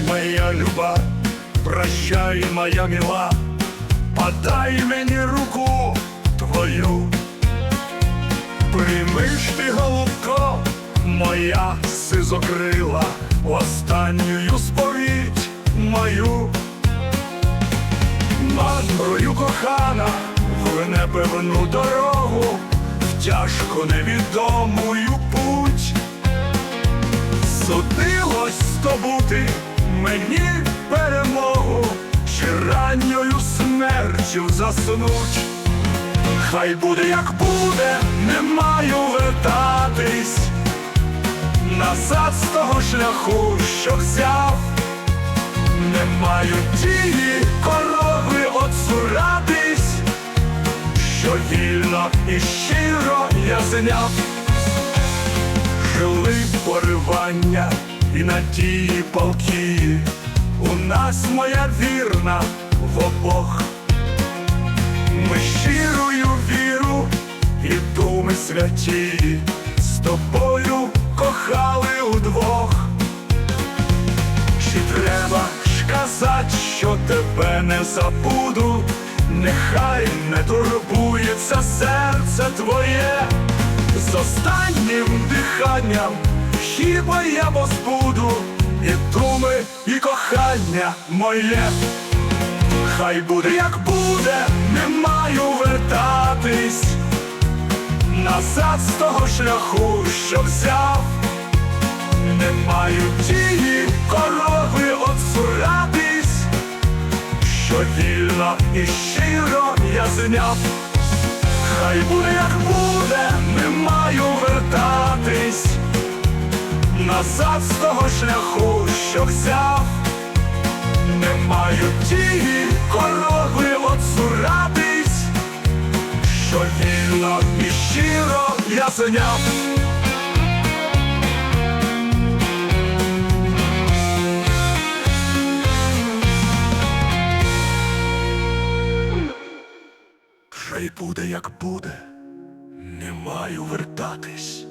моя люба, прощай, моя мила, подай мені руку твою. Прийми ж ти, голубко, моя сизокрила, останню сповідь мою. Мандрую кохана в непевну дорогу, в тяжку невідомую путь. Судилось здобути мені перемогу, чи ранньою смертю заснуть. Хай буде, як буде, не маю вертатись назад з того шляху, що взяв, не маю тії корови оцуратись, що вільно і щиро я зняв. Жили поривання і надії полки, у нас моя вірна в обох. Ми щирою віру і думи святі з тобою кохали удвох. Чи треба ж казать, що тебе не забуду, нехай не турбується серце твоє, з останнім диханням хіба я позбуду і думи, і кохання моє. Хай буде, як буде, не маю вертатись назад з того шляху, що взяв, не маю тії корови оцуратись, що вільно і щиро я зняв. Хай буде, як буде, назад з того шляху, що взяв. Не маю тії корови оцуратись, що вільно і щиро я зняв. Хай буде, як буде, не маю вертатись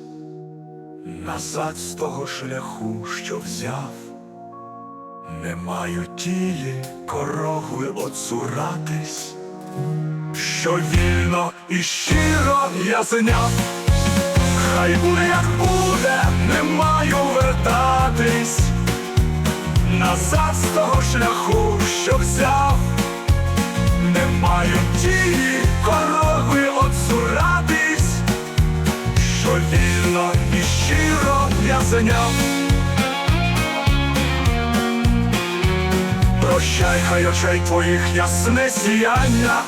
назад з того шляху, що взяв. Не маю тілі корови оцуратись, що вільно і щиро я зняв. Хай буде, як буде, не маю вертатись назад з того шляху, що взяв. Вільно і щиро я зняв. Прощай, хай очей твоїх ясне сіяння,